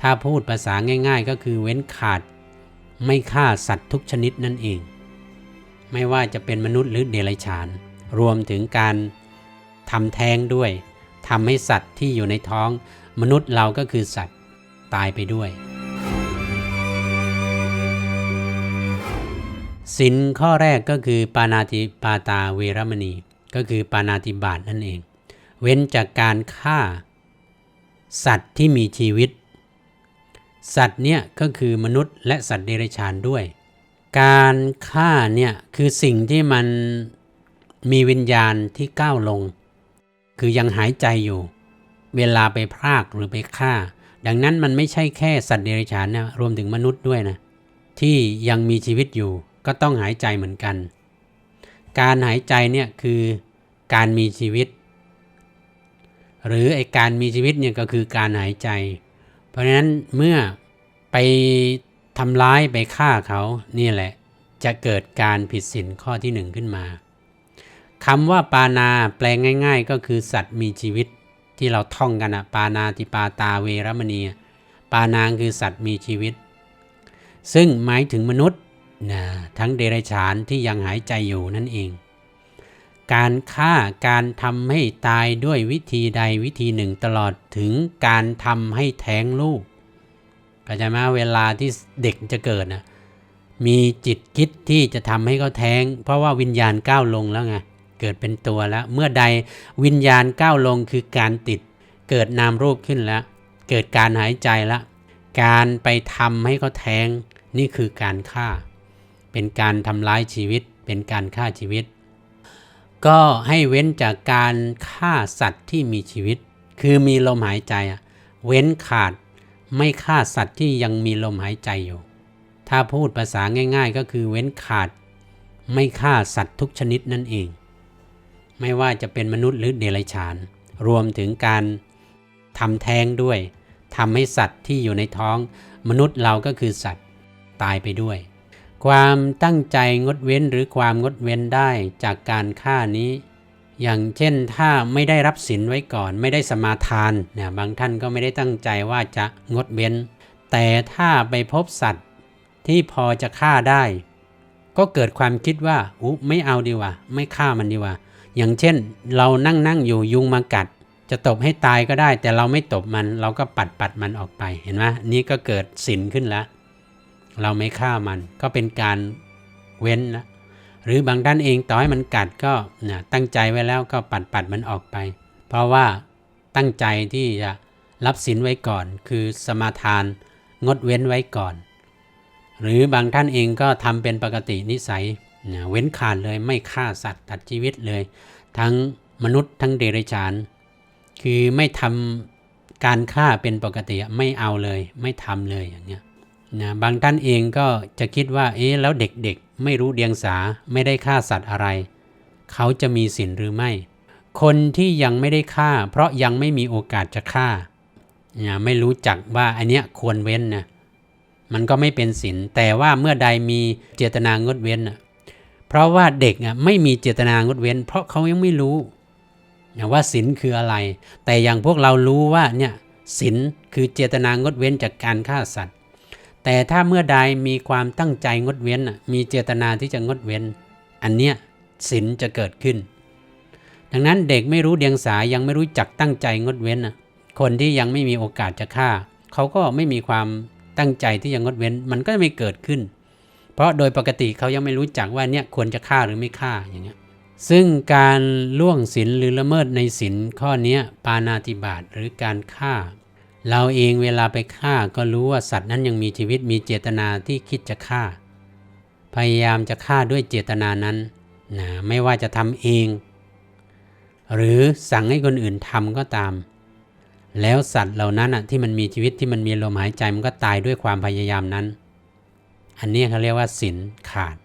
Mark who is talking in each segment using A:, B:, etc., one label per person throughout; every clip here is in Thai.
A: ถ้าพูดภาษาง่าย ๆ ก็คือเว้นขาด ไม่ฆ่าสัตว์ทุกชนิดนั่นเอง ไม่ว่าจะเป็นมนุษย์หรือเดรัจฉาน รวมถึงการทำแท้งด้วยทำให้สัตว์ที่อยู่ในท้อง มนุษย์เราก็คือสัตว์ตายไปด้วยสินข้อแรกก็คือปานาติปาตาเวรมณี ก็คือปานาติบาตนั่นเอง เว้นจากการฆ่า สัตว์ที่มีชีวิต สัตว์เนี่ยก็คือมนุษย์และสัตว์เดรัจฉานด้วย การฆ่าเนี่ยคือสิ่งที่มันมีวิญญาณที่ก้าวลง คือยังหายใจอยู่ เวลาไปพรากหรือไปฆ่า ดังนั้นมันไม่ใช่แค่สัตว์เดรัจฉานนะรวมถึงมนุษย์ด้วยนะที่ยังมีชีวิตอยู่ก็ต้องหายใจเหมือนกัน การหายใจเนี่ยคือการมีชีวิต หรือไอการมีชีวิตเนี่ยก็คือการหายใจ เพราะฉะนั้นเมื่อไปทำร้ายไปฆ่าเขานี่แหละ จะเกิดการผิดศีลข้อที่หนึ่งขึ้นมาคำว่าปานาแปลงง่าย ๆ ก็คือสัตว์มีชีวิตที่เราท่องกันอะปานาติปาตาเวรมณีปานางคือสัตว์มีชีวิต ซึ่งหมายถึงมนุษย์นะทั้งเดรัจฉานที่ยังหายใจอยู่นั่นเอง การฆ่าการทำให้ตายด้วยวิธีใดวิธีหนึ่งตลอดถึงการทำให้แท้งลูกก็จะมาเวลาที่เด็กจะเกิดนะมีจิตคิดที่จะทำให้เขาแท้ง เพราะว่าวิญญาณก้าวลงแล้วไงเกิดเป็นตัวแล้ว เมื่อใดวิญญาณก้าวลงคือการติด เกิดนามรูปขึ้นแล้ว เกิดการหายใจแล้วการไปทำให้เขาแท้งนี่คือการฆ่า เป็นการทำร้ายชีวิต เป็นการฆ่าชีวิต ก็ให้เว้นจากการฆ่าสัตว์ที่มีชีวิต คือมีลมหายใจเว้นขาดไม่ฆ่าสัตว์ที่ยังมีลมหายใจอยู่ ถ้าพูดภาษาง่าย ๆ ก็คือเว้นขาด ไม่ฆ่าสัตว์ทุกชนิดนั่นเอง ไม่ว่าจะเป็นมนุษย์หรือเดรัจฉาน รวมถึงการทำแท้งด้วยทำให้สัตว์ที่อยู่ในท้อง มนุษย์เราก็คือสัตว์ตายไปด้วย ความตั้งใจงดเว้นหรือความงดเว้นได้จากการฆ่านี้ อย่างเช่นถ้าไม่ได้รับศีลไว้ก่อน ไม่ได้สมาทานเนี่ยบางท่านก็ไม่ได้ตั้งใจว่าจะงดเว้น แต่ถ้าไปพบสัตว์ที่พอจะฆ่าได้ ก็เกิดความคิดว่าอู้ไม่เอาดีว่า ไม่ฆ่ามันดีว่า อย่างเช่น เรานั่งนั่งอยู่ยุงมากัด จะตบให้ตายก็ได้ แต่เราไม่ตบมันเราก็ปัดปัดมันออกไปเห็นไหมนี่ก็เกิดศีลขึ้นแล้ว เราไม่ฆ่ามัน ก็เป็นการเว้นนะหรือบางท่านเองต่อให้มันกัดก็นะตั้งใจไว้แล้วก็ปัดปัดมันออกไป เพราะว่าตั้งใจที่จะรับสินไว้ก่อน คือสมาทานงดเว้นไว้ก่อน หรือบางท่านเองก็ทำเป็นปกตินิสัยนะเว้นขาดเลยไม่ฆ่าสัตว์ตัดชีวิตเลย ทั้งมนุษย์ทั้งเดรัจฉาน คือไม่ทำการฆ่าเป็นปกติไม่เอาเลย ไม่ทำเลยอย่างเงี้ย นะบางท่านเองก็จะคิดว่าเอ๊ะแล้วเด็กๆ ไม่รู้เดียงสาไม่ได้ฆ่าสัตว์อะไร เขาจะมีศีลหรือไม่ คนที่ยังไม่ได้ฆ่า เพราะยังไม่มีโอกาสจะฆ่านะไม่รู้จักว่าอันเนี้ยควรเว้นนะมันก็ไม่เป็นศีลแต่ว่าเมื่อใดมีเจตนางดเว้นนะเพราะว่าเด็กอะไม่มีเจตนางดเว้น เพราะเขายังไม่รู้นะว่าศีลคืออะไร แต่อย่างพวกเรารู้ว่าเนี่ยศีลคือเจตนางดเว้นจากการฆ่าสัตว์ แต่ถ้าเมื่อใดมีความตั้งใจงดเว้น มีเจตนาที่จะงดเว้น อันเนี้ยศีลจะเกิดขึ้น ดังนั้นเด็กไม่รู้เดียงสายังไม่รู้จักตั้งใจงดเว้น คนที่ยังไม่มีโอกาสจะฆ่า เขาก็ไม่มีความตั้งใจที่จะงดเว้น มันก็ไม่เกิดขึ้น เพราะโดยปกติเขายังไม่รู้จักว่าเนี่ยควรจะฆ่าหรือไม่ฆ่าอย่างเงี้ยซึ่งการล่วงศีลหรือละเมิดในศีลข้อนี้ปานาติบาตหรือการฆ่า เราเองเวลาไปฆ่าก็รู้ว่าสัตว์นั้นยังมีชีวิตมีเจตนาที่คิดจะฆ่า พยายามจะฆ่าด้วยเจตนานั้นนะไม่ว่าจะทำเอง หรือสั่งให้คนอื่นทำก็ตาม แล้วสัตว์เหล่านั้นอะที่มันมีชีวิตที่มันมีลมหายใจมันก็ตายด้วยความพยายามนั้น อันนี้เขาเรียกว่าศีลขาด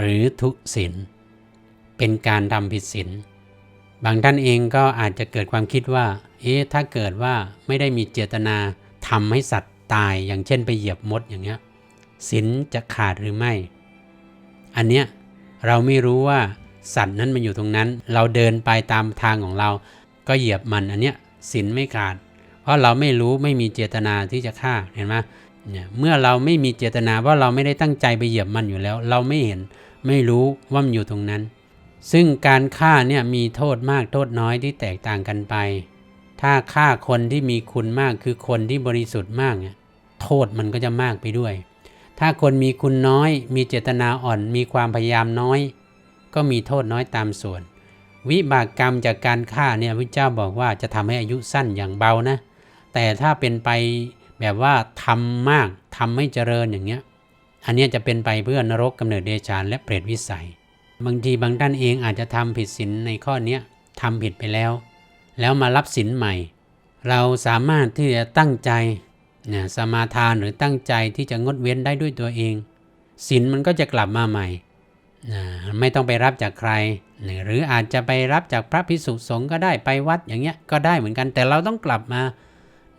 A: หรือทุศีลเป็นการทำผิดศีลบางท่านเองก็อาจจะเกิดความคิดว่า เอ๊ะถ้าเกิดว่าไม่ได้มีเจตนาทำให้สัตว์ตายอย่างเช่นไปเหยียบมดอย่างเงี้ยศีลจะขาดหรือไม่ อันเนี้ยเราไม่รู้ว่าสัตว์นั้นมันอยู่ตรงนั้น เราเดินไปตามทางของเรา ก็เหยียบมันอันเนี้ยศีลไม่ขาด เพราะเราไม่รู้ไม่มีเจตนาที่จะฆ่าเห็นไหมเนี่ยเมื่อเราไม่มีเจตนาว่าเราไม่ได้ตั้งใจไปเหยียบมันอยู่แล้ว เราไม่เห็นไม่รู้ว่ามันอยู่ตรงนั้น ซึ่งการฆ่าเนี่ยมีโทษมากโทษน้อยที่แตกต่างกันไป ถ้าฆ่าคนที่มีคุณมากคือคนที่บริสุทธิ์มากเนี่ยโทษมันก็จะมากไปด้วย ถ้าคนมีคุณน้อย มีเจตนาอ่อน มีความพยายามน้อย ก็มีโทษน้อยตามส่วน วิบากกรรมจากการฆ่าเนี่ยพระเจ้าบอกว่าจะทำให้อายุสั้นอย่างเบานะ แต่ถ้าเป็นไปแบบว่าทำมากทำไม่เจริญอย่างเงี้ย อันนี้จะเป็นไปเพื่อนรกกำเนิดเดชานและเปรตวิสัย บางทีบางท่านเองอาจจะทำผิดศีลในข้อเนี้ยทำผิดไปแล้ว แล้วมารับศีลใหม่ เราสามารถที่จะตั้งใจเนี่ยสมาทานหรือตั้งใจที่จะงดเว้นได้ด้วยตัวเองศีลมันก็จะกลับมาใหม่นะไม่ต้องไปรับจากใครนะหรืออาจจะไปรับจากพระพิสุสงฆ์ก็ได้ไปวัดอย่างเงี้ยก็ได้เหมือนกัน แต่เราต้องกลับมา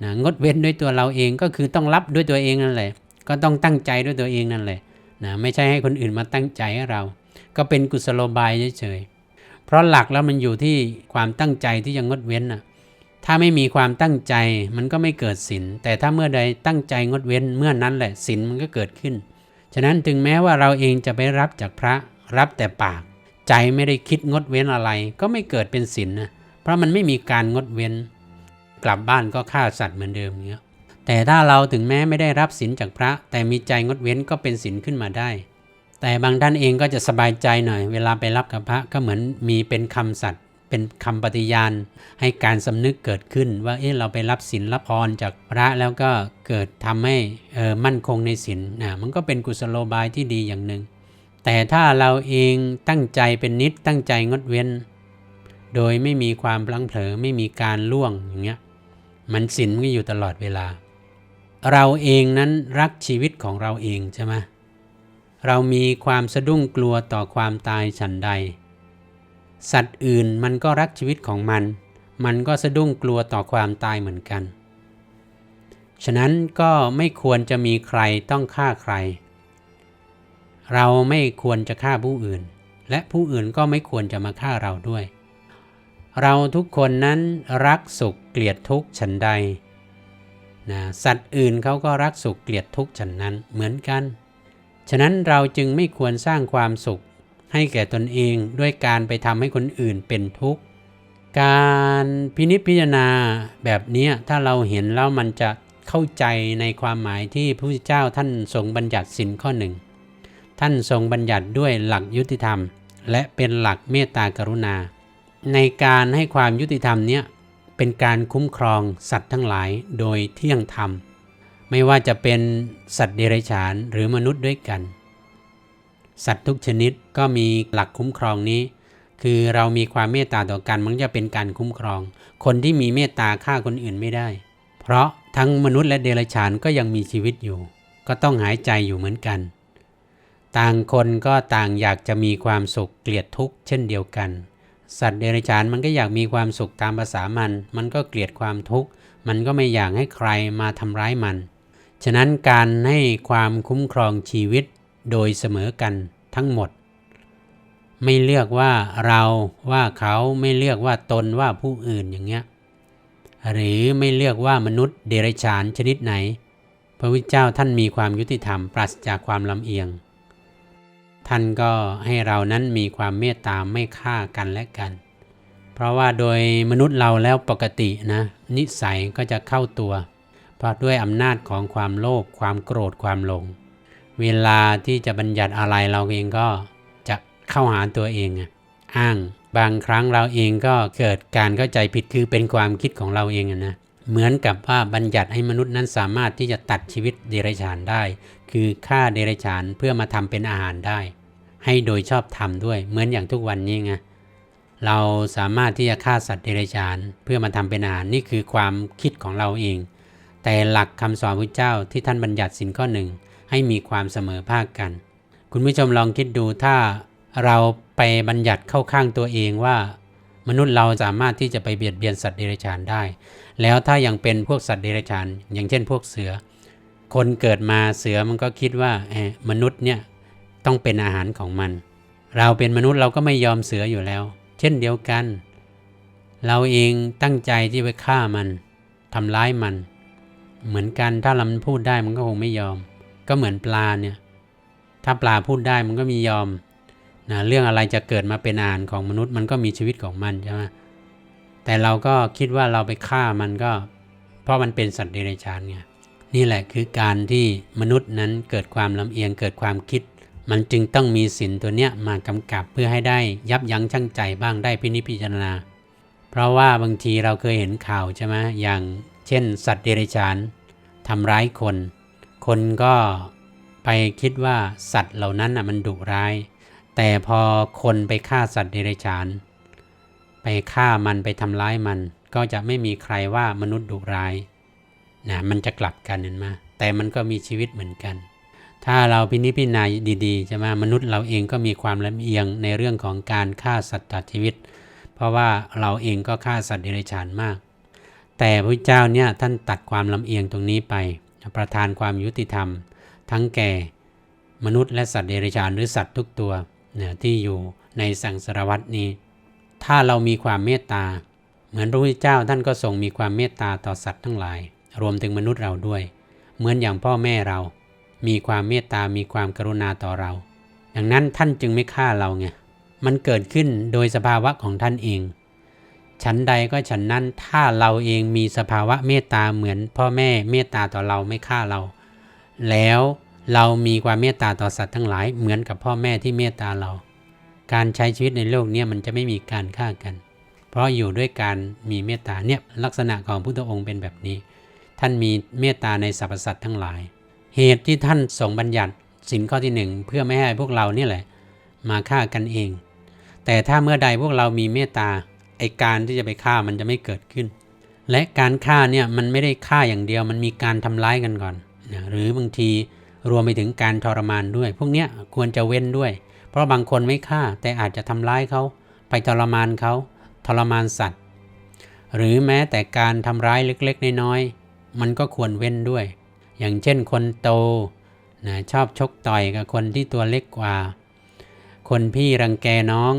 A: นะงดเว้นด้วยตัวเราเองก็คือต้องรับด้วยตัวเองนั่นแหละ ก็ต้องตั้งใจด้วยตัวเองนั่นแหละนะไม่ใช่ให้คนอื่นมาตั้งใจให้เรา ก็เป็นกุศโลบายเฉย เพราะหลักแล้วมันอยู่ที่ความตั้งใจที่จะงดเว้นน่ะถ้าไม่มีความตั้งใจมันก็ไม่เกิดศีลแต่ถ้าเมื่อใดตั้งใจงดเว้นเมื่อนั้นแหละศีลมันก็เกิดขึ้น ฉะนั้นถึงแม้ว่าเราเองจะไปรับจากพระรับแต่ปาก ใจไม่ได้คิดงดเว้นอะไร ก็ไม่เกิดเป็นศีลนะเพราะมันไม่มีการงดเว้น กลับบ้านก็ฆ่าสัตว์เหมือนเดิมเงี้ยแต่ถ้าเราถึงแม้ไม่ได้รับศีลจากพระ แต่มีใจงดเว้นก็เป็นศีลขึ้นมาได้ แต่บางท่านเองก็จะสบายใจหน่อย เวลาไปรับกับพระก็เหมือนมีเป็นคำสัตย์เป็นคำปฏิญาณ ให้การสำนึกเกิดขึ้นว่าเอ๊ะเราไปรับศีลรับพรจากพระแล้วก็เกิดทำให้เออมั่นคงในศีลนะมันก็เป็นกุศโลบายที่ดีอย่างหนึ่ง แต่ถ้าเราเองตั้งใจเป็นนิดตั้งใจงดเว้น โดยไม่มีความพลังเผลอไม่มีการล่วงอย่างเงี้ยมันศีลมันก็อยู่ตลอดเวลา เราเองนั้นรักชีวิตของเราเองใช่ไหม เรามีความสะดุ้งกลัวต่อความตายฉันใด สัตว์อื่นมันก็รักชีวิตของมัน มันก็สะดุ้งกลัวต่อความตายเหมือนกัน ฉะนั้นก็ไม่ควรจะมีใครต้องฆ่าใคร เราไม่ควรจะฆ่าผู้อื่น และผู้อื่นก็ไม่ควรจะมาฆ่าเราด้วย เราทุกคนนั้นรักสุขเกลียดทุกข์ฉันใดนะสัตว์อื่นเขาก็รักสุขเกลียดทุกข์ฉันนั้นเหมือนกัน ฉะนั้นเราจึงไม่ควรสร้างความสุข ให้แก่ตนเองด้วยการไปทำให้คนอื่นเป็นทุกข์ การพินิจพิจารณาแบบนี้ถ้าเราเห็นแล้วมันจะเข้าใจในความหมายที่พระพุทธเจ้าท่านทรงบัญญัติสินข้อหนึ่ง ท่านทรงบัญญัติด้วยหลักยุติธรรม และเป็นหลักเมตตากรุณา ในการให้ความยุติธรรมเนี้ยเป็นการคุ้มครองสัตว์ทั้งหลายโดยเที่ยงธรรม ไม่ว่าจะเป็นสัตว์เดรัจฉานหรือมนุษย์ด้วยกัน สัตว์ทุกชนิดก็มีหลักคุ้มครองนี้ คือเรามีความเมตตาต่อกันมันจะเป็นการคุ้มครอง คนที่มีเมตตาฆ่าคนอื่นไม่ได้ เพราะทั้งมนุษย์และเดรัจฉานก็ยังมีชีวิตอยู่ ก็ต้องหายใจอยู่เหมือนกัน ต่างคนก็ต่างอยากจะมีความสุขเกลียดทุกข์เช่นเดียวกัน สัตว์เดรัจฉานมันก็อยากมีความสุขตามภาษามัน มันก็เกลียดความทุกข์ มันก็ไม่อยากให้ใครมาทำร้ายมัน ฉะนั้นการให้ความคุ้มครองชีวิตโดยเสมอกันทั้งหมด ไม่เลือกว่าเราว่าเขาไม่เลือกว่าตนว่าผู้อื่นอย่างเงี้ยหรือไม่เลือกว่ามนุษย์เดรัจฉานชนิดไหน พระพุทธเจ้าท่านมีความยุติธรรมปราศจากความลำเอียง ท่านก็ให้เรานั้นมีความเมตตาไม่ฆ่ากันและกัน เพราะว่าโดยมนุษย์เราแล้วปกตินะ นิสัยก็จะเข้าตัว เพราะด้วยอำนาจของความโลภความโกรธความหลง เวลาที่จะบัญญัติอะไรเราเองก็จะเข้าหาตัวเองอะอ้าง บางครั้งเราเองก็เกิดการเข้าใจผิดคือเป็นความคิดของเราเองนะเหมือนกับว่าบัญญัติให้มนุษย์นั้นสามารถที่จะตัดชีวิตเดรัจฉานได้ คือฆ่าเดรัจฉานเพื่อมาทำเป็นอาหารได้ ให้โดยชอบธรรมด้วย เหมือนอย่างทุกวันนี้ไงเราสามารถที่จะฆ่าสัตว์เดรัจฉาน เพื่อมาทำเป็นอาหารนี่คือความคิดของเราเอง แต่หลักคำสอนพระเจ้าที่ท่านบัญญัติสินข้อหนึ่งให้มีความเสมอภาคกัน คุณผู้ชมลองคิดดูถ้าเราไปบัญญัติเข้าข้างตัวเองว่า มนุษย์เราสามารถที่จะไปเบียดเบียนสัตว์เดรัจฉานได้ แล้วถ้ายังเป็นพวกสัตว์เดรัจฉาน อย่างเช่นพวกเสือ คนเกิดมาเสือมันก็คิดว่าเออมนุษย์เนี่ยต้องเป็นอาหารของมัน เราเป็นมนุษย์เราก็ไม่ยอมเสืออยู่แล้ว เช่นเดียวกัน เราเองตั้งใจที่ไปฆ่ามันทำร้ายมัน เหมือนกันถ้าเรามันพูดได้มันก็คงไม่ยอม ก็เหมือนปลาเนี่ย ถ้าปลาพูดได้มันก็มียอมนะเรื่องอะไรจะเกิดมาเป็นอาหารของมนุษย์มันก็มีชีวิตของมันใช่ไหมแต่เราก็คิดว่าเราไปฆ่ามันก็ เพราะมันเป็นสัตว์เดรัจฉานไงนี่แหละคือการที่มนุษย์นั้นเกิดความลำเอียงเกิดความคิด มันจึงต้องมีศีลตัวเนี้ยมากำกับเพื่อให้ได้ยับยั้งชั่งใจบ้างได้พินิจพิจารณา เพราะว่าบางทีเราเคยเห็นข่าวใช่ไหมอย่าง ช่น สัตว์เดรัจฉานทำร้ายคน คนก็ไปคิดว่าสัตว์เหล่านั้นน่ะมันดุร้าย แต่พอคนไปฆ่าสัตว์เดรัจฉาน ไปฆ่ามันไปทำร้ายมัน ก็จะไม่มีใครว่ามนุษย์ดุร้ายนะมันจะกลับกันเห็นไหมแต่มันก็มีชีวิตเหมือนกัน ถ้าเราพินิจพิจารณาดีๆใช่ไหมมนุษย์เราเองก็มีความลำเอียงในเรื่องของการฆ่าสัตว์ตัดชีวิต เพราะว่าเราเองก็ฆ่าสัตว์เดรัจฉานมาก แต่พระเจ้าเนี่ยท่านตัดความลำเอียงตรงนี้ไป ประทานความยุติธรรม ทั้งแก่มนุษย์และสัตว์เดรัจฉานหรือสัตว์ทุกตัวเนี่ยที่อยู่ในสังสารวัตนี้ ถ้าเรามีความเมตตา เหมือนพระพุทธเจ้าท่านก็ทรงมีความเมตตาต่อสัตว์ทั้งหลาย รวมถึงมนุษย์เราด้วย เหมือนอย่างพ่อแม่เรา มีความเมตตา มีความกรุณาต่อเราดังนั้นท่านจึงไม่ฆ่าเราไง มันเกิดขึ้นโดยสภาวะของท่านเอง ฉันใดก็ฉันนั้นถ้าเราเองมีสภาวะเมตตาเหมือนพ่อแม่เมตตาต่อเราไม่ฆ่าเรา แล้วเรามีความเมตตาต่อสัตว์ทั้งหลายเหมือนกับพ่อแม่ที่เมตตาเรา การใช้ชีวิตในโลกนี้มันจะไม่มีการฆ่ากัน เพราะอยู่ด้วยการมีเมตตาเนี่ยลักษณะของพุทธองค์เป็นแบบนี้ ท่านมีเมตตาในสรรพสัตว์ทั้งหลาย เหตุที่ท่านทรงบัญญัติสินข้อที่หนึ่งเพื่อไม่ให้พวกเราเนี่ยแหละ มาฆ่ากันเอง แต่ถ้าเมื่อใดพวกเรามีเมตตา ไอการที่จะไปฆ่ามันจะไม่เกิดขึ้น และการฆ่าเนี่ยมันไม่ได้ฆ่าอย่างเดียว มันมีการทำร้ายกันก่อนนะหรือบางทีรวมไปถึงการทรมานด้วย พวกเนี้ยควรจะเว้นด้วย เพราะบางคนไม่ฆ่าแต่อาจจะทำร้ายเขาไปทรมานเขาทรมานสัตว์ หรือแม้แต่การทำร้ายเล็กๆ น้อยๆมันก็ควรเว้นด้วย อย่างเช่นคนโตนะชอบชกต่อยกับคนที่ตัวเล็กกว่า คนพี่รังแกน้อง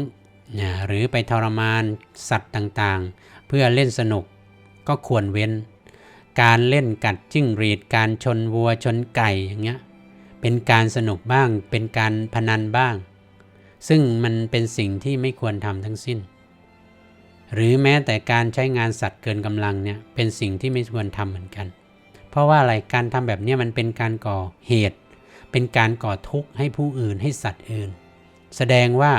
A: นะหรือไปทรมานสัตว์ต่างๆ เพื่อเล่นสนุกก็ควรเว้น การเล่นกัดจิ้งหรีด การชนวัวชนไก่อย่างเงี้ยเป็นการสนุกบ้าง เป็นการพนันบ้าง ซึ่งมันเป็นสิ่งที่ไม่ควรทำทั้งสิ้น หรือแม้แต่การใช้งานสัตว์เกินกำลังเนี่ยเป็นสิ่งที่ไม่ควรทำเหมือนกัน เพราะว่าอะไรการทำแบบนี้มันเป็นการก่อเหตุ เป็นการก่อทุกข์ให้ผู้อื่นให้สัตว์อื่น แสดงว่า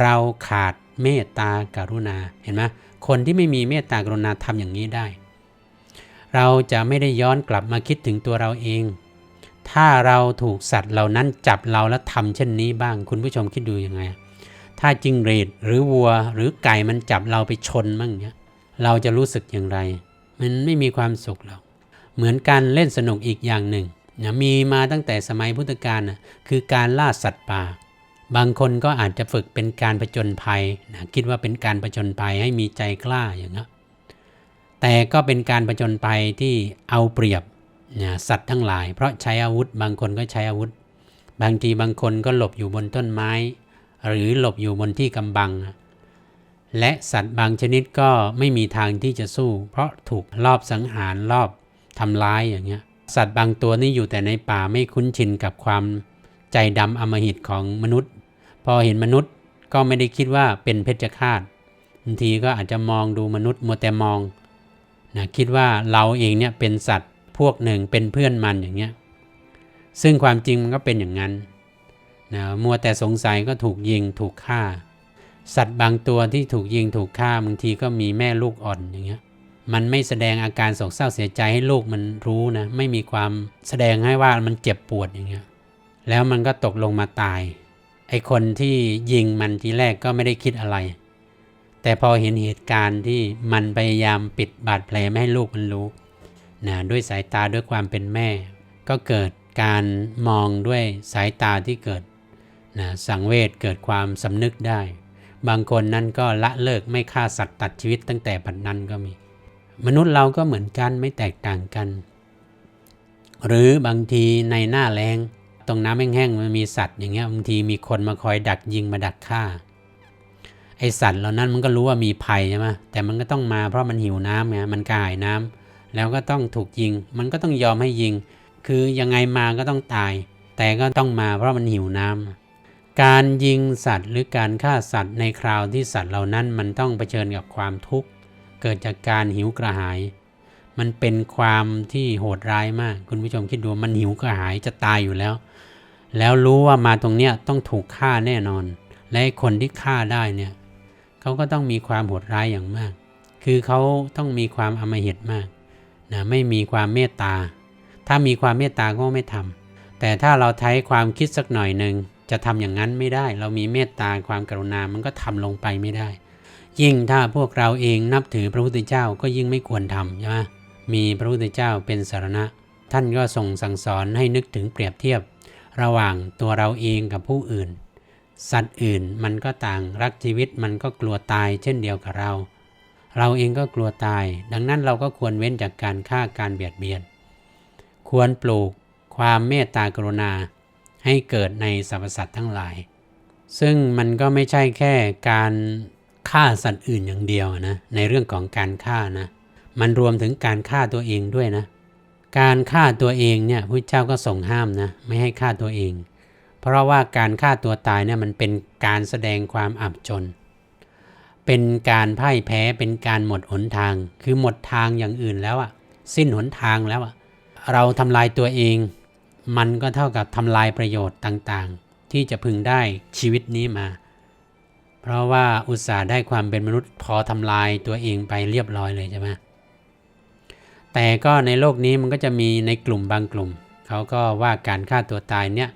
A: เราขาดเมตตากรุณาเห็นไหมคนที่ไม่มีเมตตากรุณาทำอย่างนี้ได้ เราจะไม่ได้ย้อนกลับมาคิดถึงตัวเราเอง ถ้าเราถูกสัตว์เหล่านั้นจับเราแล้วทำเช่นนี้บ้าง คุณผู้ชมคิดดูยังไง ถ้าจิงเรดหรือวัวหรือไก่มันจับเราไปชนบ้างเนี้ยเราจะรู้สึกอย่างไร มันไม่มีความสุขหรอกเหมือนการเล่นสนุกอีกอย่างหนึ่งนะมีมาตั้งแต่สมัยพุทธกาลนะคือการล่าสัตว์ป่า บางคนก็อาจจะฝึกเป็นการผจญภัยนะคิดว่าเป็นการผจญภัยให้มีใจกล้าอย่างนี้นแต่ก็เป็นการผจญภัยที่เอาเปรียบนะสัตว์ทั้งหลาย เพราะใช้อาวุธ บางคนก็ใช้อาวุธ บางทีบางคนก็หลบอยู่บนต้นไม้ หรือหลบอยู่บนที่กำบัง และสัตว์บางชนิดก็ไม่มีทางที่จะสู้ เพราะถูกลอบสังหารลอบทำร้ายอย่างเงี้ยสัตว์บางตัวนี่อยู่แต่ในป่าไม่คุ้นชินกับความใจดำอมหิตของมนุษย์ พอเห็นมนุษย์ก็ไม่ได้คิดว่าเป็นเพชฌฆาตบางทีก็อาจจะมองดูมนุษย์มัวแต่มองนะคิดว่าเราเองเนี่ยเป็นสัตว์พวกหนึ่งเป็นเพื่อนมันอย่างเงี้ยซึ่งความจริงมันก็เป็นอย่างนั้นนะมัวแต่สงสัยก็ถูกยิงถูกฆ่า สัตว์บางตัวที่ถูกยิงถูกฆ่าบางทีก็มีแม่ลูกอ่อนอย่างเงี้ยมันไม่แสดงอาการโศกเศร้าเสียใจให้ลูกมันรู้นะไม่มีความแสดงให้ว่ามันเจ็บปวดอย่างเงี้ยแล้วมันก็ตกลงมาตาย ไอคนที่ยิงมันทีแรกก็ไม่ได้คิดอะไร แต่พอเห็นเหตุการณ์ที่มันพยายามปิดบาดแผลไม่ให้ลูกมันรู้นะด้วยสายตาด้วยความเป็นแม่ ก็เกิดการมองด้วยสายตาที่เกิดนะสังเวชเกิดความสำนึกได้ บางคนนั่นก็ละเลิกไม่ฆ่าสัตว์ตัดชีวิตตั้งแต่ปัจนั้นก็มี มนุษย์เราก็เหมือนกันไม่แตกต่างกัน หรือบางทีในหน้าแรง ตรงน้ำแห้งๆมันมีสัตว์อย่างเงี้ยบางทีมีคนมาคอยดักยิงมาดักฆ่า ไอสัตว์เหล่านั้นมันก็รู้ว่ามีภัยใช่ไหมแต่มันก็ต้องมาเพราะมันหิวน้ำไงมันกรายน้ำแล้วก็ต้องถูกยิง มันก็ต้องยอมให้ยิง คือยังไงมาก็ต้องตาย แต่ก็ต้องมาเพราะมันหิวน้ำการยิงสัตว์หรือการฆ่าสัตว์ในคราวที่สัตว์เหล่านั้นมันต้องเผชิญกับความทุกข์เกิดจากการหิวกระหาย มันเป็นความที่โหดร้ายมาก คุณผู้ชมคิดดูมันหิวกระหายจะตายอยู่แล้ว แล้วรู้ว่ามาตรงเนี้ยต้องถูกฆ่าแน่นอน และคนที่ฆ่าได้เนี่ยเขาก็ต้องมีความโหดร้ายอย่างมาก คือเขาต้องมีความอำมหิตมากนะไม่มีความเมตตา ถ้ามีความเมตตาก็ไม่ทำแต่ถ้าเราใช้ความคิดสักหน่อยหนึ่งจะทำอย่างนั้นไม่ได้ เรามีเมตตาความกรุณา มันก็ทำลงไปไม่ได้ ยิ่งถ้าพวกเราเองนับถือพระพุทธเจ้าก็ยิ่งไม่ควรทำใช่ไหม มีพระพุทธเจ้าเป็นสารณะ ท่านก็ส่งสั่งสอนให้นึกถึงเปรียบเทียบ ระหว่างตัวเราเองกับผู้อื่น สัตว์อื่นมันก็ต่างรักชีวิตมันก็กลัวตายเช่นเดียวกับเรา เราเองก็กลัวตาย ดังนั้นเราก็ควรเว้นจากการฆ่าการเบียดเบียน ควรปลูกความเมตตากรุณาให้เกิดในสรรพสัตว์ทั้งหลาย ซึ่งมันก็ไม่ใช่แค่การฆ่าสัตว์อื่นอย่างเดียวนะ ในเรื่องของการฆ่านะ มันรวมถึงการฆ่าตัวเองด้วยนะ การฆ่าตัวเองเนี่ยพระเจ้าก็ส่งห้ามนะไม่ให้ฆ่าตัวเอง เพราะว่าการฆ่าตัวตายเนี่ยมันเป็นการแสดงความอับจน เป็นการพ่ายแพ้เป็นการหมดหนทาง คือหมดทางอย่างอื่นแล้วอะสิ้นหนทางแล้วอะเราทำลายตัวเอง มันก็เท่ากับทำลายประโยชน์ต่างๆ ที่จะพึงได้ชีวิตนี้มา เพราะว่าอุตส่าห์ได้ความเป็นมนุษย์พอทำลายตัวเองไปเรียบร้อยเลยใช่ไหม แต่ก็ในโลกนี้มันก็จะมีในกลุ่มบางกลุ่ม เขาก็ว่าการฆ่าตัวตายเนี่ย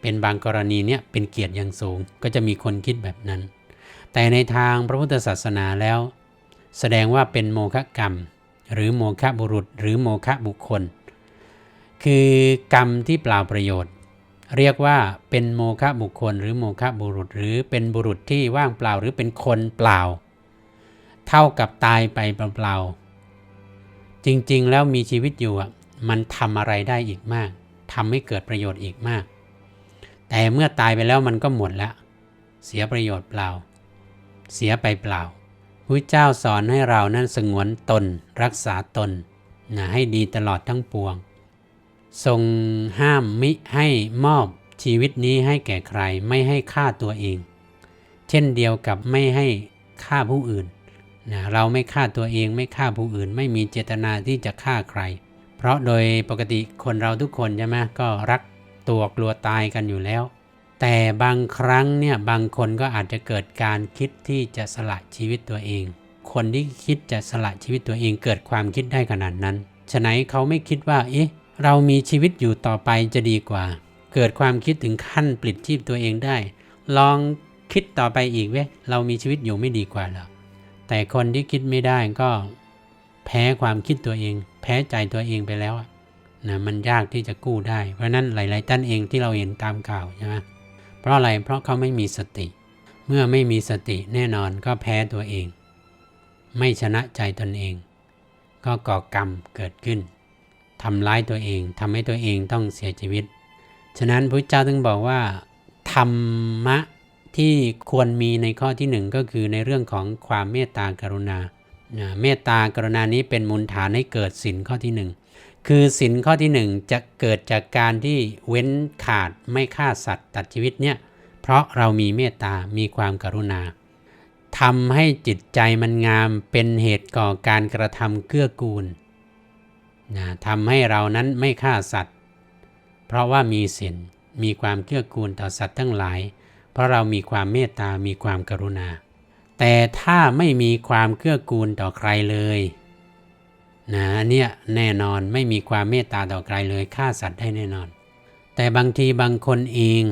A: เป็นบางกรณีเนี่ยเป็นเกียรติอย่างสูง ก็จะมีคนคิดแบบนั้น แต่ในทางพระพุทธศาสนาแล้ว แสดงว่าเป็นโมฆะกรรม หรือโมฆะบุรุษ หรือโมฆะบุคคล คือกรรมที่เปล่าประโยชน์ เรียกว่าเป็นโมฆะบุคคล หรือโมฆะบุรุษ หรือเป็นบุรุษที่ว่างเปล่าหรือเป็นคนเปล่า เท่ากับตายไปเปล่าๆ จริงๆ แล้วมีชีวิตอยู่อะมันทำอะไรได้อีกมาก ทำให้เกิดประโยชน์อีกมาก แต่เมื่อตายไปแล้วมันก็หมดแล้วเสียประโยชน์เปล่า เสียไปเปล่าพระเจ้าสอนให้เรานั้นสงวนตน รักษาตนนะให้ดีตลอดทั้งปวง ทรงห้ามมิให้มอบชีวิตนี้ให้แก่ใครไม่ให้ฆ่าตัวเอง เช่นเดียวกับไม่ให้ฆ่าผู้อื่น นะเราไม่ฆ่าตัวเองไม่ฆ่าผู้อื่น ไม่มีเจตนาที่จะฆ่าใคร เพราะโดยปกติคนเราทุกคนใช่ไหมก็รักตัวกลัวตายกันอยู่แล้ว แต่บางครั้งเนี่ยบางคนก็อาจจะเกิดการคิดที่จะสละชีวิตตัวเอง คนที่คิดจะสละชีวิตตัวเองเกิดความคิดได้ขนาดนั้นฉะนั้นเขาไม่คิดว่าเอ๊ะเรามีชีวิตอยู่ต่อไปจะดีกว่า เกิดความคิดถึงขั้นปลิดชีพตัวเองได้ ลองคิดต่อไปอีกเว้ยเรามีชีวิตอยู่ไม่ดีกว่าหรอ แต่คนที่คิดไม่ได้ก็แพ้ความคิดตัวเอง แพ้ใจตัวเองไปแล้วนะมันยากที่จะกู้ได้ เพราะนั้นหลาย ๆ ท่านเองที่เราเห็นตามข่าวใช่ไหมเพราะอะไรเพราะเขาไม่มีสติ เมื่อไม่มีสติแน่นอนก็แพ้ตัวเอง ไม่ชนะใจตนเอง ก็ก่อกรรมเกิดขึ้นทำร้ายตัวเองทำให้ตัวเองต้องเสียชีวิต ฉะนั้นพระเจ้าถึงบอกว่า ธรรมะ ที่ควรมีในข้อที่หนึ่งก็คือในเรื่องของความเมตตากรุณา เมตตากรุณานี้เป็นมูลฐานให้เกิดสินข้อที่หนึ่งคือสินข้อที่หนึ่งจะเกิดจากการที่เว้นขาดไม่ฆ่าสัตว์ตัดชีวิตเนี่ยเพราะเรามีเมตตา มีความกรุณาทำให้จิตใจมันงามเป็นเหตุก่อการกระทำเกื้อกูลนะทำให้เรานั้นไม่ฆ่าสัตว์ เพราะว่ามีศีลมีความเกื้อกูลต่อสัตว์ทั้งหลาย เพราะเรามีความเมตตา มีความกรุณา แต่ถ้าไม่มีความเกื้อกูลต่อใครเลยนะเนี่ยแน่นอนไม่มีความเมตตาต่อใครเลยฆ่าสัตว์ได้แน่นอน แต่บางทีบางคนเอง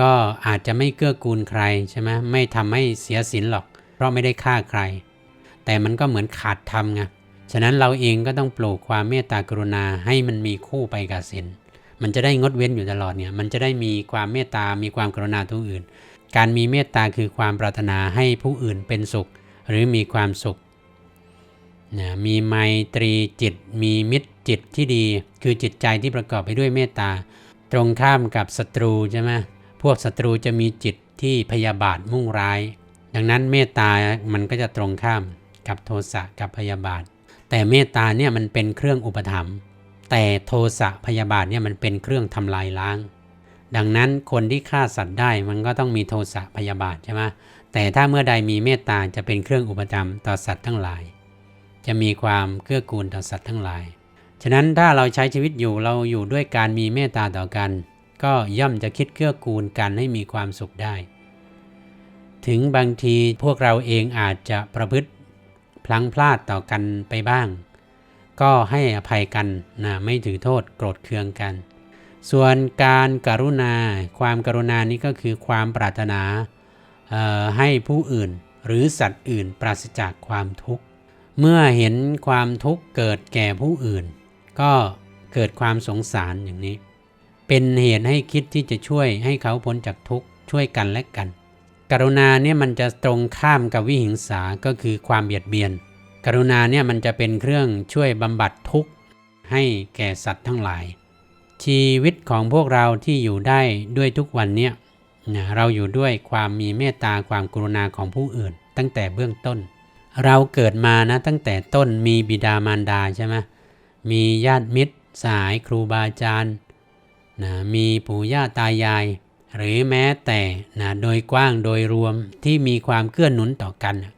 A: ก็อาจจะไม่เกื้อกูลใครใช่ไหมไม่ทำให้เสียศีลหรอก เพราะไม่ได้ฆ่าใคร แต่มันก็เหมือนขาดธรรมไงฉะนั้นเราเองก็ต้องปลูกความเมตตากรุณาให้มันมีคู่ไปกับศีล มันจะได้งดเว้นอยู่ตลอดเนี่ย มันจะได้มีความเมตตา มีความกรุณาทุกอื่น การมีเมตตาคือความปรารถนาให้ผู้อื่นเป็นสุข หรือมีความสุขนะมีไมตรีจิต มีมิตรจิตที่ดี คือจิตใจที่ประกอบไปด้วยเมตตา ตรงข้ามกับศัตรูใช่ไหมพวกศัตรูจะมีจิตที่พยาบาทมุ่งร้าย ดังนั้นเมตตา มันก็จะตรงข้ามกับโทสะกับพยาบาท แต่เมตตาเนี่ยมันเป็นเครื่องอุปถัมภ์ แต่โทสะพยาบาทเนี่ยมันเป็นเครื่องทำลายล้าง ดังนั้นคนที่ฆ่าสัตว์ได้มันก็ต้องมีโทสะพยาบาทใช่ไหมแต่ถ้าเมื่อใดมีเมตตาจะเป็นเครื่องอุปถัมต่อสัตว์ทั้งหลาย จะมีความเกื้อกูลต่อสัตว์ทั้งหลาย ฉะนั้นถ้าเราใช้ชีวิตอยู่เราอยู่ด้วยการมีเมตตาต่อกัน ก็ย่อมจะคิดเกื้อกูลกันให้มีความสุขได้ ถึงบางทีพวกเราเองอาจจะประพฤติพลั้งพลาดต่อกันไปบ้าง ก็ให้อภัยกันนะไม่ถือโทษโกรธเคืองกัน ส่วนการกรุณา ความกรุณานี้ก็คือความปรารถนาให้ผู้อื่นหรือสัตว์อื่นปราศจากความทุกข์ เมื่อเห็นความทุกข์เกิดแก่ผู้อื่น ก็เกิดความสงสารอย่างนี้ เป็นเหตุให้คิดที่จะช่วยให้เขาพ้นจากทุกข์ช่วยกันและกัน กรุณาเนี่ยมันจะตรงข้ามกับวิหิงสาก็คือความเบียดเบียน กรุณาเนี่ยมันจะเป็นเครื่องช่วยบำบัดทุกข์ให้แก่สัตว์ทั้งหลาย ชีวิตของพวกเราที่อยู่ได้ด้วยทุกวันเนี่ยเราอยู่ด้วยความมีเมตตาความกรุณาของผู้อื่น ตั้งแต่เบื้องต้น เราเกิดมานะตั้งแต่ต้นมีบิดามารดาใช่ไหมมีญาติมิตร สายครูบาอาจารย์นะมีปู่ย่าตายาย หรือแม้แต่นะโดยกว้างโดยรวมที่มีความเกื้อหนุนต่อกันนะ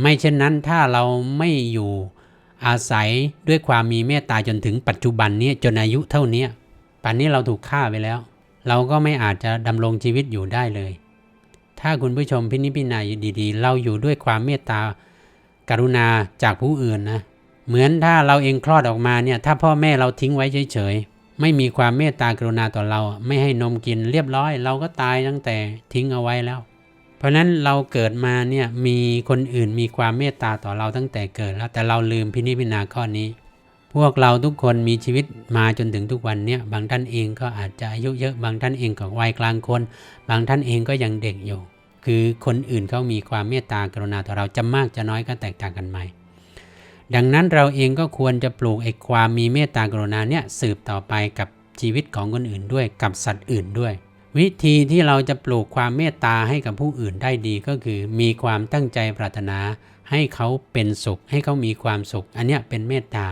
A: ไม่เช่นนั้นถ้าเราไม่อยู่อาศัยด้วยความมีเมตตาจนถึงปัจจุบันนี้จนอายุเท่านี้ป่านนี้เราถูกฆ่าไปแล้ว เราก็ไม่อาจจะดำรงชีวิตอยู่ได้เลย ถ้าคุณผู้ชมพินิจพิจารณาดีๆ เราอยู่ด้วยความเมตตากรุณาจากผู้อื่นนะเหมือนถ้าเราเองคลอดออกมาเนี่ยถ้าพ่อแม่เราทิ้งไว้เฉยๆไม่มีความเมตตากรุณาต่อเรา ไม่ให้นมกินเรียบร้อย เราก็ตายตั้งแต่ทิ้งเอาไว้แล้ว เพราะนั้นเราเกิดมาเนี่ยมีคนอื่นมีความเมตตาต่อเราตั้งแต่เกิดแล้วแต่เราลืมพินิจพิจารณาข้อนี้ พวกเราทุกคนมีชีวิตมาจนถึงทุกวันเนี่ยบางท่านเองก็อาจจะอายุเยอะบางท่านเองก็วัยกลางคน บางท่านเองก็ยังเด็กอยู่ คือคนอื่นเขามีความเมตตากรุณาต่อเราจะมากจะน้อยก็แตกต่างกันไปดังนั้นเราเองก็ควรจะปลูกไอ้ความมีเมตตากรุณาเนี่ยสืบต่อไปกับชีวิตของคนอื่นด้วยกับสัตว์อื่นด้วย วิธีที่เราจะปลูกความเมตตาให้กับผู้อื่นได้ดีก็คือ มีความตั้งใจปรารถนา ให้เขาเป็นสุข ให้เขามีความสุข อันนี้เป็นเมตตา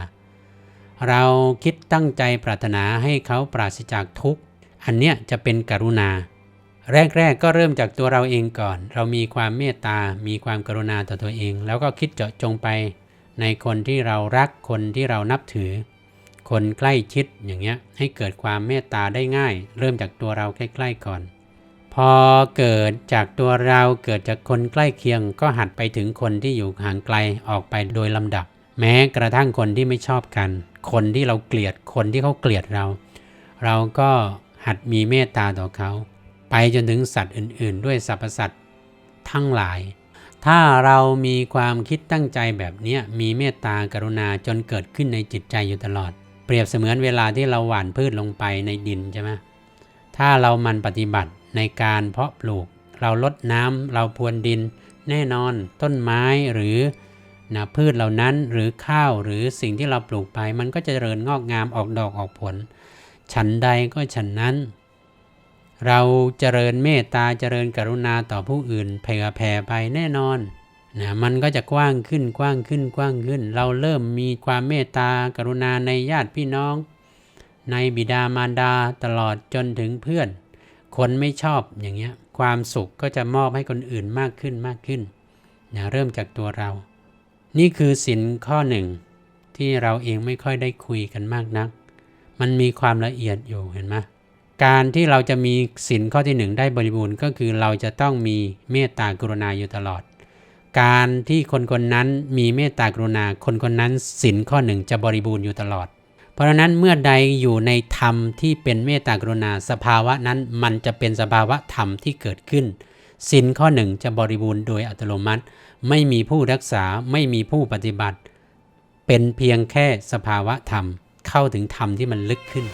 A: เราคิดตั้งใจปรารถนาให้เขาปราศจากทุกข์ อันเนี้ยจะเป็นกรุณา แรกๆก็เริ่มจากตัวเราเองก่อน เรามีความเมตตา มีความกรุณาต่อตัวเอง แล้วก็คิดเจาะจงไป ในคนที่เรารักคนที่เรานับถือ คนใกล้ชิดอย่างเงี้ยให้เกิดความเมตตาได้ง่าย เริ่มจากตัวเราใกล้ๆก่อน พอเกิดจากตัวเราเกิดจากคนใกล้เคียง ก็หัดไปถึงคนที่อยู่ห่างไกลออกไปโดยลำดับ แม้กระทั่งคนที่ไม่ชอบกัน คนที่เราเกลียดคนที่เขาเกลียดเรา เราก็หัดมีเมตตาต่อเขา ไปจนถึงสัตว์อื่น ๆ ด้วยสรรพสัตว์ทั้งหลาย ถ้าเรามีความคิดตั้งใจแบบเนี้ยมีเมตตากรุณาจนเกิดขึ้นในจิตใจอยู่ตลอด เปรียบเสมือนเวลาที่เราหว่านพืชลงไปในดินใช่ไหมถ้าเรามันปฏิบัติในการเพาะปลูก เราลดน้ำเราพรวนดิน แน่นอนต้นไม้หรือนะพืชเหล่านั้นหรือข้าวหรือสิ่งที่เราปลูกไป มันก็จะเจริญงอกงามออกดอกออกผล ฉันใดก็ฉันนั้น เราเจริญเมตตาเจริญกรุณาต่อผู้อื่นเผื่อแผ่ไปแน่นอน นะมันก็จะกว้างขึ้นกว้างขึ้นกว้างขึ้น เราเริ่มมีความเมตตากรุณาในญาติพี่น้อง ในบิดามารดาตลอดจนถึงเพื่อน คนไม่ชอบอย่างเงี้ยความสุขก็จะมอบให้คนอื่นมากขึ้นมากขึ้นนะเริ่มจากตัวเรา นี่คือสินข้อหนึ่งที่เราเองไม่ค่อยได้คุยกันมากนัก มันมีความละเอียดอยู่เห็นไหมการที่เราจะมีสินข้อที่หนึ่งได้บริบูรณ์ก็คือเราจะต้องมีเมตตากรุณาอยู่ตลอด การที่คนคนนั้นมีเมตตากรุณาคนคนนั้นสินข้อหนึ่งจะบริบูรณ์อยู่ตลอด เพราะฉะนั้นเมื่อใดอยู่ในธรรมที่เป็นเมตตากรุณาสภาวะนั้นมันจะเป็นสภาวะธรรมที่เกิดขึ้นสินข้อหนึ่งจะบริบูรณ์โดยอัตโนมัติ ไม่มีผู้รักษาไม่มีผู้ปฏิบัติ เป็นเพียงแค่สภาวะธรรมเข้าถึงธรรมที่มันลึกขึ้น